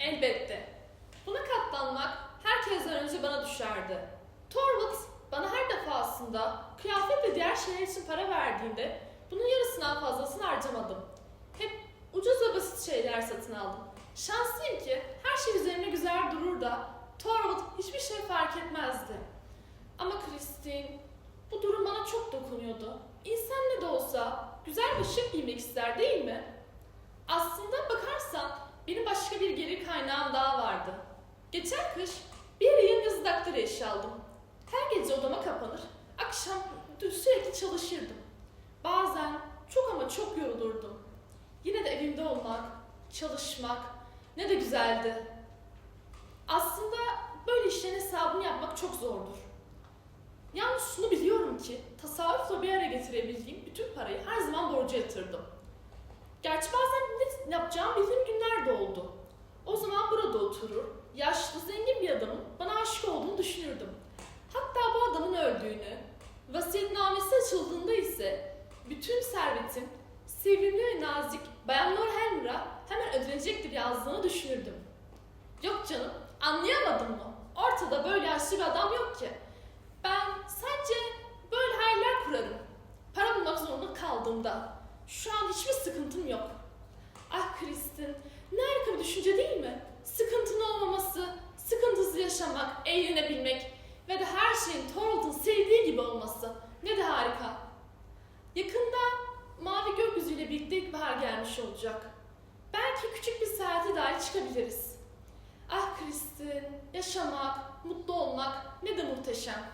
Elbette. Buna katlanmak herkesten önce bana düşerdi. Torvald bana her defasında kıyafet ve diğer şeyler için para verdiğinde bunun yarısından fazlasını harcamadım. Hep ucuz ve basit şeyler satın aldım. Şanslıyım ki her şey üzerine güzel durur da Torvald hiçbir şey fark etmezdi. Ama Christine, bu durum bana çok dokunuyordu. İnsan ne de olsa güzel ve şık giymek ister değil mi? Aslında bakarsan benim başka bir gelir kaynağım daha vardı. Geçen kış bir yıl yazı daktilo işi aldım. Her gece odama kapanır, akşam sürekli çalışırdım. Bazen çok ama çok yorulurdum. Yine de evimde olmak, çalışmak ne de güzeldi. Aslında böyle işlerin hesabını yapmak çok zordur. Yalnız şunu biliyorum ki tasarrufla bir araya getirebildiğim bütün parayı her zaman borca yatırdım. Gerçi bazen ne yapacağım bildiğim günler de oldu. O zaman burada oturur, yaşlı zengin bir adamın bana aşık olduğunu düşünürdüm. Hatta bu adamın öldüğünü, vasiyetnamesi açıldığında ise bütün servetim sevimli ve nazik Bayan Nor Helmer'a hemen ödenecektir yazdığını düşünürdüm. Yok canım, anlayamadın mı? Ortada böyle yaşlı bir adam yok ki. Ben sadece böyle hayaller kurarım. Para bulmak zorunda kaldığımda. Şu an hiçbir sıkıntım yok. Ah bir düşünce değil mi? Sıkıntının olmaması, sıkıntısız yaşamak, eğlenebilmek ve de her şeyin Thorold'un sevdiği gibi olması. Ne de harika. Yakında mavi gökyüzüyle birlikte ilkbahar gelmiş olacak. Belki küçük bir seyahate dahi çıkabiliriz. Ah Kristin, yaşamak, mutlu olmak ne de muhteşem.